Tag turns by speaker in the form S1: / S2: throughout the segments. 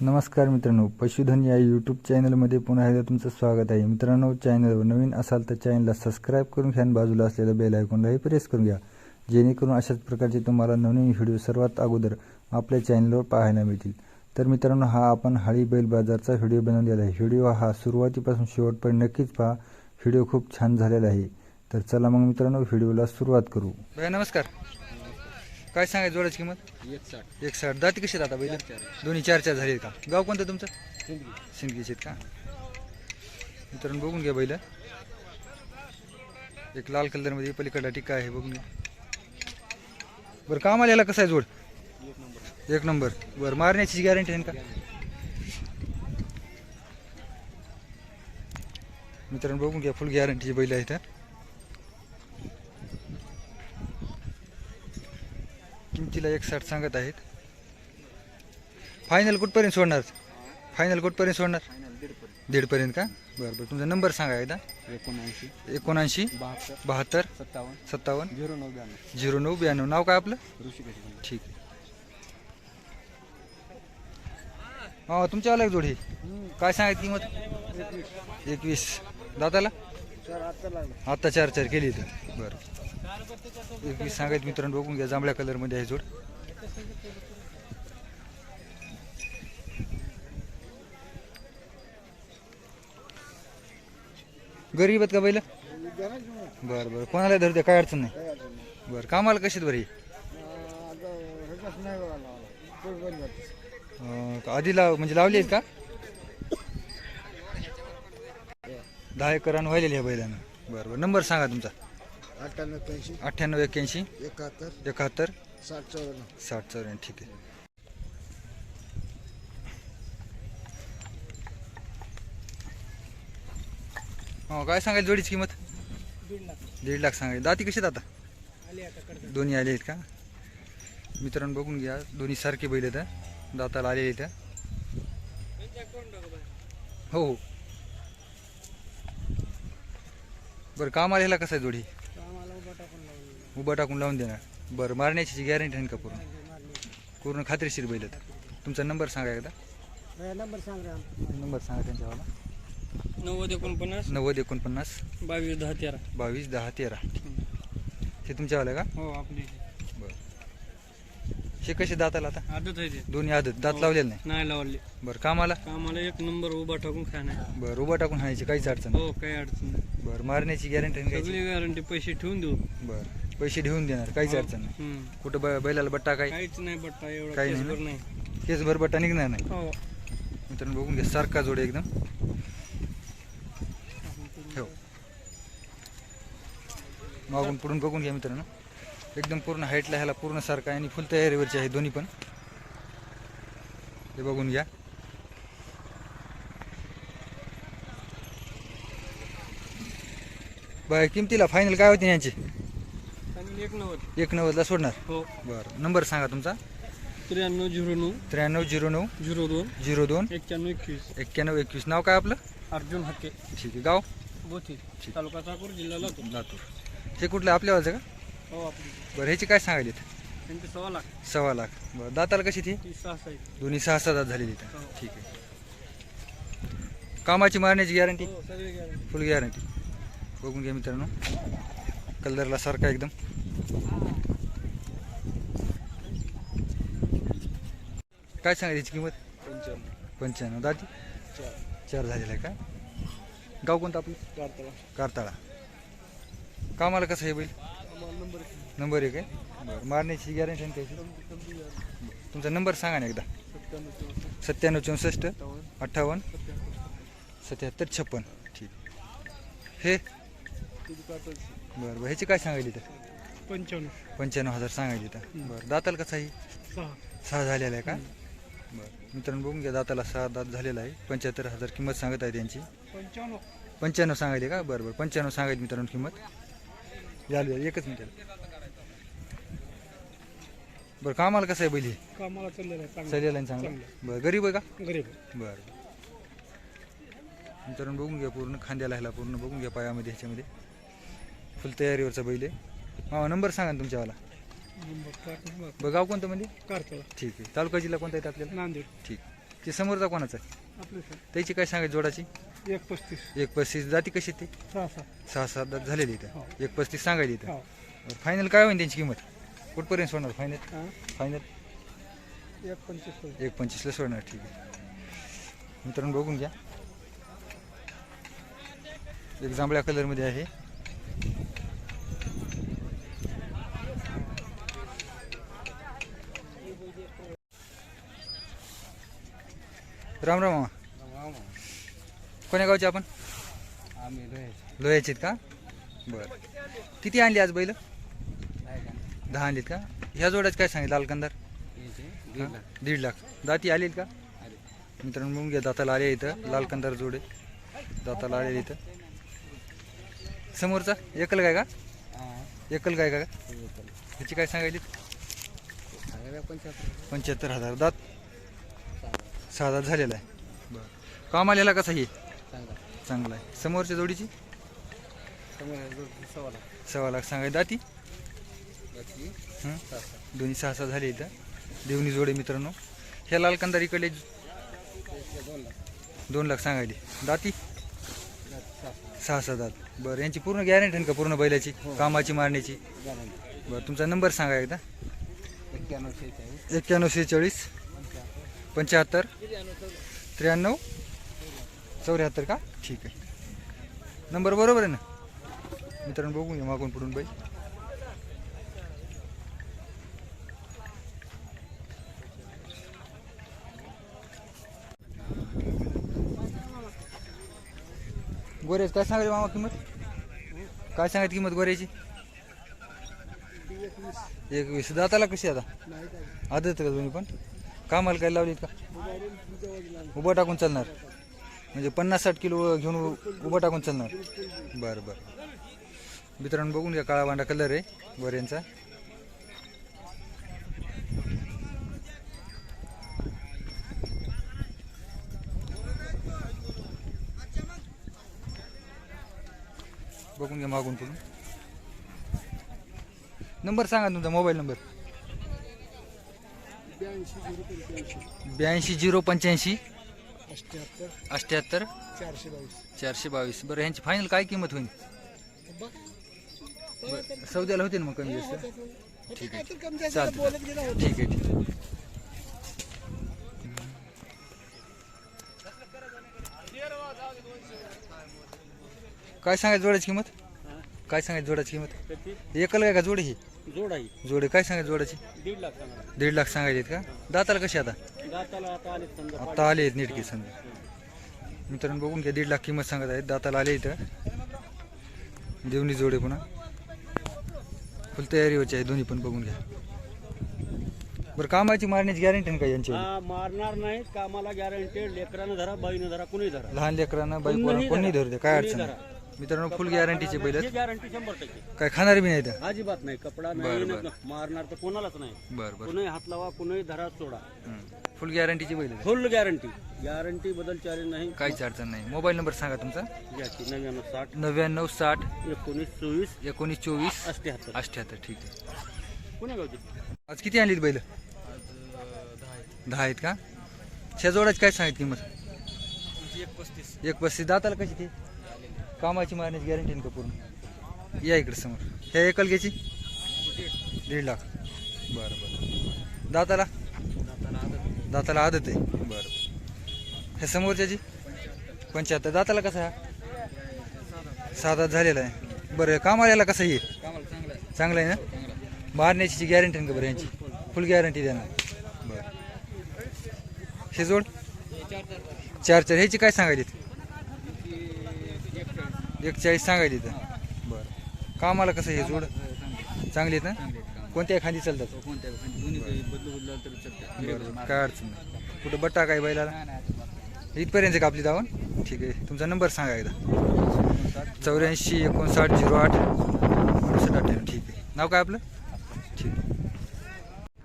S1: नमस्कार मित्रांनो पशुधन या यूट्यूब चॅनलमध्ये पुन्हा एकदा तुमचं स्वागत आहे. मित्रांनो चॅनलवर नवीन असाल तर चॅनलला सबस्क्राईब करून घ्या आणि बाजूला असलेलं बेल आयकॉनलाही प्रेस करून घ्या. जेणेकरून अशाच प्रकारचे तुम्हाला नवीन व्हिडिओ सर्वात अगोदर आपल्या चॅनलवर पाहायला मिळतील. तर मित्रांनो हा आपण हाळी बैल बाजारचा व्हिडिओ बनवलेला आहे. व्हिडिओ हा सुरुवातीपासून शेवटपर्यंत नक्कीच पहा. व्हिडिओ खूप छान झालेला आहे. तर चला मग मित्रांनो व्हिडिओला सुरुवात करू. नमस्कार. काय सांगायचं जोडाची किंमत?
S2: एक साठ
S1: एक साठ दाती कशी आता बैल? दोन्ही चार चार झाले का? गाव कोणतं तुमचं? सिंदगीचे आहेत का? मित्रांनो बघून घ्या बैल. एक लाल कलरमध्ये पलीकडला टिक्का आहे बघून घ्या. बरं कामाला याला कसं आहे जोड?
S2: एक नंबर.
S1: एक नंबर. बरं मारण्याची गॅरंटी आहे का? मित्रांनो बघून घ्या फुल गॅरंटीची बैल आहेत हा. किमतीला एक साठ सांगत आहेत. फायनल कुठपर्यंत सोडणार? फायनल कुठपर्यंत सोडणार?
S2: दीडपर्यंत.
S1: का? बरं बरं. तुमचा नंबर सांगा एकदा.
S2: एकोणऐंशी.
S1: एकोणऐंशी.
S2: बहात्तर. सत्तावन्न.
S1: सत्तावन्न.
S2: झिरो नऊ ब्याण्णव.
S1: झिरो नऊ ब्याण्णव. नाव काय आपलं?
S2: ऋषिकेश
S1: ठीक. आहे हो तुमच्यावाला एक जोडी. काय सांगायची किंमत? एकवीस.
S2: चार आत्ता
S1: चार चार केली तर बरं. सांगायचं मित्रांनो बघून घ्या जांभळ्या कलरमध्ये आहे जोड. गरीब आहेत का बैल? बरं बरं. कोणाला धरते? काय अडचण नाही. बरं. कामाला कशीत बरी अं, आधी लाव म्हणजे लावली आहेत का? दहा एकरान व्हायलेली आहे बैलानं. बरं बरं. नंबर सांगा तुमचा.
S2: अठ्ठ्याण्णव
S1: अठ्ठ्याण्णव एक्क्याऐंशी.
S2: एकाहत्तर.
S1: एकाहत्तर.
S2: साठ चौऱ्याण्णव.
S1: साठ चौऱ्याण्णव. ठीक आहे. हो काय सांगायला जोडीची किंमत?
S2: दीड लाख
S1: दीड लाख सांगायला दाती कशी आता
S2: आली आता?
S1: दोन्ही आले आहेत का? मित्रांनो बघून घ्या. दोन्ही सारखे बैल आहेत. दाताला आलेले आहेत हं. हो हो बरं कामाला ह्याला कसं आहे जोडी?
S2: आम्हाला उभा टाकून लावून
S1: उभा टाकून लावून देणार. बरं मारण्याची गॅरंटी आहे का पूर्ण? पूर्ण खात्रीशीर बैल आहेत. तुमचा नंबर सांगा एकदा.
S2: नंबर सांग रे
S1: नंबर सांगा त्यांच्यावाला.
S2: नव्वद एकोणपन्नास
S1: नव्वद एकोणपन्नास
S2: बावीस दहा तेरा.
S1: बावीस दहा तेरा. हे तुमच्यावाला का?
S2: हो आपली.
S1: हे कसे दाताला आता?
S2: आदत आहे ते.
S1: दोन्ही आदत. दात लावलेलं नाही?
S2: नाही लावली.
S1: बरं कामाला?
S2: आम्हाला एक नंबर उभा टाकून खाणार
S1: बरं उभा टाकून हाणायची काहीच अडचण नाही.
S2: हो काही अडचण नाही.
S1: बरं मारण्याची गॅरंटी
S2: सगळी गॅरंटी पैसे ठेवून देऊ.
S1: बरं पैसे ठेवून देणार काहीच अडचण नाही.
S2: हम्म.
S1: कुठं ब- बैलाला बट्टा काही
S2: काहीच नाही बट्टा एवढा
S1: काही नाही
S2: केसभर? नाही.
S1: बट्टा निघणार नाही.
S2: हो.
S1: मित्रांनो बघून घ्या सारखा जोड एकदम. ठेव. मागून पुढून बघून घ्या मित्रांनो. एकदम पूर्ण हाईटला ह्याला पूर्ण सारखा आणि फुल तयारीवरचे आहे दोन्ही पण. हे बघून घ्या. बाय किमतीला फायनल काय होती यांची
S2: एक नव्वद
S1: एक नव्वदला सोडणार?
S2: हो.
S1: बरं नंबर सांगा तुमचा.
S2: त्र्याण्णव झिरो नऊ.
S1: त्र्याण्णव झिरो नऊ.
S2: झिरो दोन.
S1: झिरो दोन.
S2: एक्क्याण्णव एकवीस.
S1: एक्क्याण्णव एकवीस. नाव काय आपलं?
S2: अर्जुन हक्के
S1: ठीक आहे गाव?
S2: बोथी तालुका चाकूर जिल्हा लातूर.
S1: लातूर. हे कुठलं? आपल्यावाचं का?
S2: हो आपली.
S1: बरं ह्याची काय सांगायली
S2: त्यांचे सव्वा लाख.
S1: सव्वा लाख. बरं दाताला कशी ती?
S2: ती सहा साईज.
S1: दोन्ही सहा सहा दात झालेली इथं
S2: हो.
S1: ठीक आहे. कामाची मारण्याची गॅरंटी?
S2: हो सगळी गॅरंटी.
S1: फुल गॅरंटी. बघून घ्या मित्रांनो. कलरला सारखा एकदम. काय सांगायची याची किंमत?
S2: पंच्याण्णव.
S1: पंच्याण्णव. दाती?
S2: चार.
S1: चार झालेला आहे का? गाव कोणतं आपलं?
S2: कारतळा.
S1: कारताळा. कामाला कसं आहे बैल?
S2: नंबर
S1: एक आहे. बरं मारण्याची गॅरंटी आहे त्याची. तुमचा नंबर सांगा ना एकदा.
S2: सत्त्याण्णव चौसष्ट
S1: अठ्ठावन्न सत्याहत्तर छप्पन. ठीक. हे? बरं बरं. ह्याची काय सांगायली तर
S2: पंच्याण्णव.
S1: पंच्याण्णव हजार सांगायली तर बरं दाताला कसं आहे?
S2: सहा.
S1: सहा झालेला आहे का? बरं. मित्रांनो बघून घ्या दाताला सहा दात झालेला आहे. पंच्याहत्तर हजार किंमत सांगत आहे त्यांची.
S2: पंच्याण्णव.
S1: पंच्याण्णव सांगायली का? बरं बरं. पंच्याण्णव सांगायची मित्रांनो किंमत. झाली झाली, एकच मिनिट बरं कामाला कसं आहे बैली?
S2: कामाला चाललेलं आहे चांगलं.
S1: चालेल आहे ना चांगलं? बरं गरीब आहे का?
S2: गरीब
S1: बरं. मित्रांनो बघून घ्या पूर्ण खांद्याला ह्याला पूर्ण बघून घ्या पायामध्ये ह्याच्यामध्ये. फुल तयारीवरचा बैल आहे. मामा नंबर सांगा ना तुमच्यावाला
S2: नंबर
S1: बघ गाव कोणतं म्हणजे?
S2: कारतळा.
S1: ठीक आहे. तालुका जिल्हा कोणता येतं आपल्याला
S2: नांदेड.
S1: ठीक. ते समोरचा कोणाचा आहे?
S2: आपले सर
S1: त्याची काय सांगायची जोडाची?
S2: एक पस्तीस.
S1: एक पस्तीस. जाती कशी ते?
S2: सहा सहा.
S1: सहा सात दात झालेली
S2: हो.
S1: इथं एक पस्तीस सांगायची इथं
S2: हो.
S1: फायनल काय होईल त्यांची किंमत? कुठपर्यंत सोडणार फायनल
S2: हां?
S1: फायनल
S2: एक पंचवीस होईल.
S1: एक पंचवीसला सोडणार ठीक आहे. मित्रांनो बघून घ्या. एक जांभळ्या कलरमध्ये आहे. राम राम. मामा कोण्या गावचे आपण?
S2: आम्ही लोह्याचे.
S1: का? बरं. किती आणली आज बैल? दहा आणलीत का? ह्या जोड्याच काय सांगितलं लालकंदार
S2: याचे
S1: हा? दीड लाख. दाती आलेत का. मित्रांनो बघून घ्या दाताला आले इथं लाल कंदार जोडे. दाताला आले इथं. समोरचा एकल काय का. एकल काय का. ह्याची काय सांगायची
S2: सांगा पंच्याहत्तर.
S1: हजार. दात. सहा दात झालेला आहे. बरं. काम आलेला कसा हे. चांगला आहे. समोरच्या जोडीची?
S2: सव्वा लाख.
S1: सव्वा लाख सांगाय दाती? हं? दोन्ही सहा सहा झाले इथं. देवणी जोडे मित्रांनो. ह्या लाल कंदार
S2: दोन लाख.
S1: सांगायले. दाती?
S2: सहा सहा.
S1: दात. बरं यांची पूर्ण गॅरंटी आहे का पूर्ण बैलाची?
S2: हो.
S1: कामाची मारण्याची. बरं तुमचा नंबर सांगा एकदा.
S2: एक्क्याण्णव शेहेचाळीस.
S1: पंच्याहत्तर त्र्याण्णव चौऱ्याहत्तर का? ठीक आहे. नंबर बरोबर आहे ना? मित्रांनो बघून घ्या मागून पुढून बाई. गोऱ्याची काय सांगायची मामा किंमत? काय सांगायची किंमत गोऱ्याची? एकवीस. दाताला कशी आता? आदत का तुम्ही पण? कामाला काय लावली का? उभं टाकून चालणार. म्हणजे पन्नास साठ किलो घेऊन उ- उभं टाकून चालणार. बरं बरं. मित्रांनो बघून घ्या काळा वांडा कलर आहे गोऱ्यांचा बघून घ्या मागून पुढून. नंबर सांगा तुमचा मोबाईल नंबर.
S2: ब्याऐंशी झिरो पंच्याऐंशी. अठ्ठ्याहत्तर
S1: अठ्ठ्याहत्तर
S2: चारशे बावीस.
S1: चारशे बावीस. बरं ह्यांची फायनल काय किंमत होईल? बरं, सौद्याला होते ना मग कमी जास्त? ठीक आहे. चालतं ठीक आहे ठीक आहे. काय सांगायचं जोडाची किंमत? काय सांगायचं जोडाची किंमत? एकल काय का जोडी ही?
S2: जोड आहे.
S1: जोडी काय सांगायचं जोडाची?
S2: दीड लाख सांगा.
S1: दीड लाख सांगायचे का? दाताला कशी आता?
S2: दाताला आता आले समजा.
S1: आता आले आहेत नीट की समजा. मित्रांनो बघून घ्या दीड लाख किंमत सांगत आहेत. दाताला आले इथं. देवणी जोडे पुन्हा. फुल तयारी व्हायची आहे दोन्ही पण बघून घ्या. बरं कामाची मारण्याची गॅरंटी का यांची?
S2: हा मारणार नाही. कामाला गॅरंटेड लेकरानं धरा बाईनं धरा कुणी धरा.
S1: लहान लेकरांना बाईक
S2: कोणीही
S1: कोणी
S2: धरा.
S1: धरू दे काय अडचण. नाही. मित्रांनो फुल गॅरंटीचे बैल आहेत.
S2: गॅरंटी शंभर टक्के.
S1: काय खाणार बी नाही इथं
S2: अजिबात नाही कपडा नाही
S1: बरं.
S2: मारणार तर कोणालाच नाही.
S1: बरं बरं.
S2: कुणी हात लावा कुणी धरा सोडा.
S1: फुल गॅरंटीची बैल आहेत.
S2: फुल गॅरंटी गॅरंटी बदल चालेल नाही.
S1: काहीच अडचण नाही. मोबाईल नंबर सांगा तुमचा.
S2: याची नव्याण्णव साठ.
S1: नव्याण्णव साठ.
S2: एकोणीस चोवीस.
S1: एकोणीस चोवीस.
S2: अठ्ठ्याहत्तर.
S1: अठ्ठ्याहत्तर. ठीक आहे.
S2: कुण्या गावची.
S1: आज किती आणलीत बैल? दहा आहेत का? जोडाची काय सांगितली किंमत?
S2: एक पस्तीस.
S1: एक पस्तीस. दाताला कशी ते? कामाची मारण्याची गॅरंटी का पूर्ण. या इकडे समोर. ह्या एकलग्याची दीड लाख. बरं बरं. दाताला? दाताला आदत आहे. बरं बरं. ह्या समोरच्याची? पंच्याहत्तर. दाताला कसा हा सात झालेला आहे. बरं कामाला कसं आहे? चांगलं आहे ना? मारण्याची गॅरंटी का बरं यांची. फुल गॅरंटी देणार. बरं. हे जोड? चार चार. ह्याची काय सांगायची? एक चाळीस सांगायची तर बरं. कामाला कसं हे जोड? चांगली आहेत ना? कोणत्या खांदी चालतात? काय अडचण नाही. कुठं बट्टा काय बैलाला? इथपर्यंत का आपली धावून? ठीक आहे. तुमचा नंबर सांगा एकदा. चौऱ्याऐंशी एकोणसाठ झिरो आठ अडुसष्ट अठ्ठ्याण्णव. ठीक आहे. नाव काय आपलं? ठीक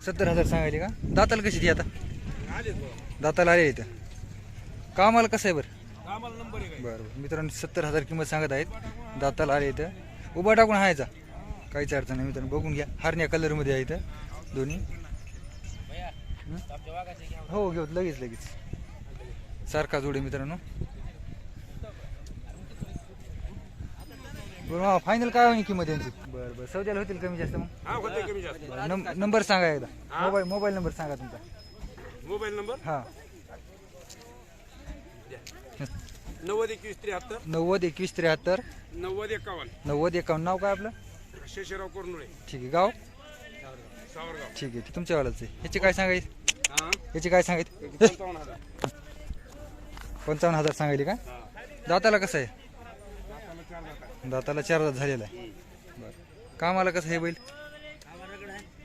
S1: सत्तर हजार सांगायले का? दाताला कशी ती आता? दाताला आले इथं. कामाला कसं आहे बरं? बरं मित्रांनो सत्तर हजार किंमत सांगत आहेत. दाताला आले इथं. उभा टाकून हायचा काहीच अडचण नाही मित्रांनो बघून घ्या. हरण्या कलरमध्ये आहे इथं दोन्ही. हं? हो घेऊ लगेच लगेच. सारखा जोडी मित्रांनो. बरं फायनल काय होईल किंमत यांची? बरं बरं. सौद्याला होतील कमी जास्त मग?
S3: हा
S1: नंबर सांगा एकदा. मोबाईल मोबाईल नंबर सांगा तुमचा.
S3: Mobile number?
S1: हा.
S3: नव्वद एकवीस त्र्याहत्तर.
S1: नव्वद एकवीस त्र्याहत्तर.
S3: नव्वद एकावन्न.
S1: नव्वद एकावन्न. नाव काय आपलं?
S3: शेषराव कोरनुळे.
S1: ठीक आहे. गाव?
S3: सावरगाव.
S1: ठीक आहे. तुमच्या वालाच आहे. ह्याचे काय सांगायचे?
S3: हा?
S1: ह्याचे काय सांगायचे?
S3: पंचावन्न हजार.
S1: पंचावन्न हजार सांगायले का?
S3: हा.
S1: दाताला कसं आहे?
S3: दाताला चार दाता
S1: दाताला चार दात झालेला आहे. बरं. कामाला कसं आहे बैल?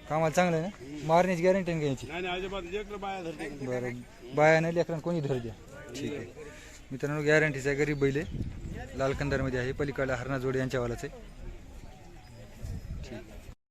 S1: कामाला चांगलं आहे ना? मारण्याची गॅरंटी आहे का याची
S3: नाही नाही अजिबात. जे बाया धरते.
S1: बरं. बाया नाही लेकरांना कोणी धर द्या. ठीक आहे. मित्रांनो गॅरंटीचा गरीब बैल आहे लाल कंदारमध्ये आहे. पलीकडला हरणा जोड यांच्या वालाच आहे.